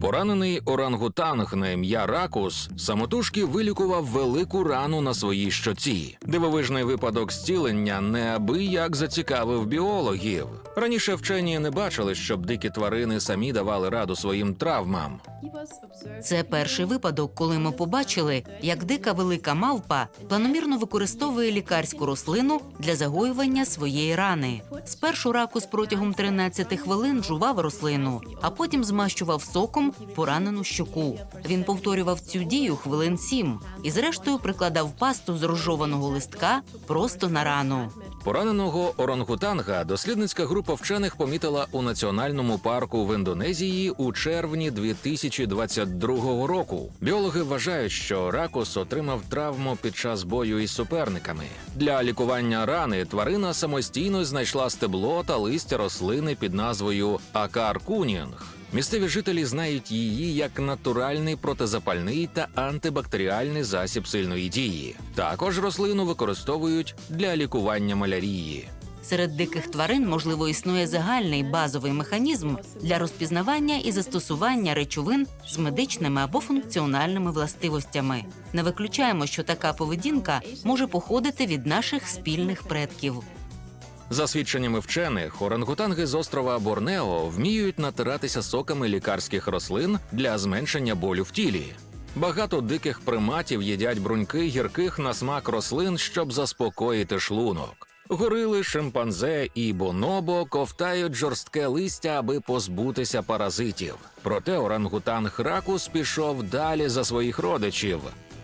Поранений орангутанг на ім'я Ракус самотужки вилікував велику рану на своїй щоці. Дивовижний випадок зцілення неабияк зацікавив біологів. Раніше вчені не бачили, щоб дикі тварини самі давали раду своїм травмам. Це перший випадок, коли ми побачили, як дика велика мавпа планомірно використовує лікарську рослину для загоювання своєї рани. Спершу ракус протягом 13 хвилин жував рослину, а потім змащував соком поранену щоку. Він повторював цю дію хвилин сім і, зрештою, прикладав пасту з розжованого листка просто на рану. Пораненого орангутанга дослідницька група вчених помітила у національному парку в Індонезії у червні 2022 року. Біологи вважають, що ракус отримав травму під час бою із суперниками. Для лікування рани тварина самостійно знайшла стебло та листя рослини під назвою Акар кунінг. Місцеві жителі знають її як натуральний протизапальний та антибактеріальний засіб сильної дії. Також рослину використовують для лікування малярії. Серед диких тварин, можливо, існує загальний базовий механізм для розпізнавання і застосування речовин з медичними або функціональними властивостями. Не виключаємо, що така поведінка може походити від наших спільних предків. За свідченнями вчених, орангутанги з острова Борнео вміють натиратися соками лікарських рослин для зменшення болю в тілі. Багато диких приматів їдять бруньки гірких на смак рослин, щоб заспокоїти шлунок. Горили, шимпанзе і бонобо ковтають жорстке листя, аби позбутися паразитів. Проте орангутанг ракус пішов далі за своїх родичів.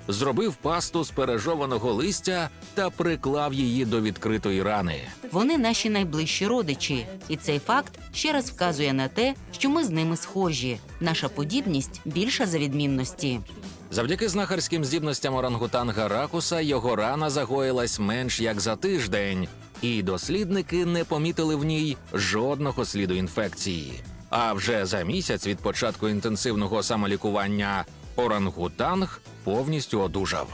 Зробив пасту з пережованого листя та приклав її до відкритої рани. Вони наші найближчі родичі, і цей факт ще раз вказує на те, що ми з ними схожі. Наша подібність більша за відмінності. Завдяки знахарським здібностям орангутанга ракуса його рана загоїлась менш як за тиждень, і дослідники не помітили в ній жодного сліду інфекції. А вже за місяць від початку інтенсивного самолікування орангутанг повністю одужав.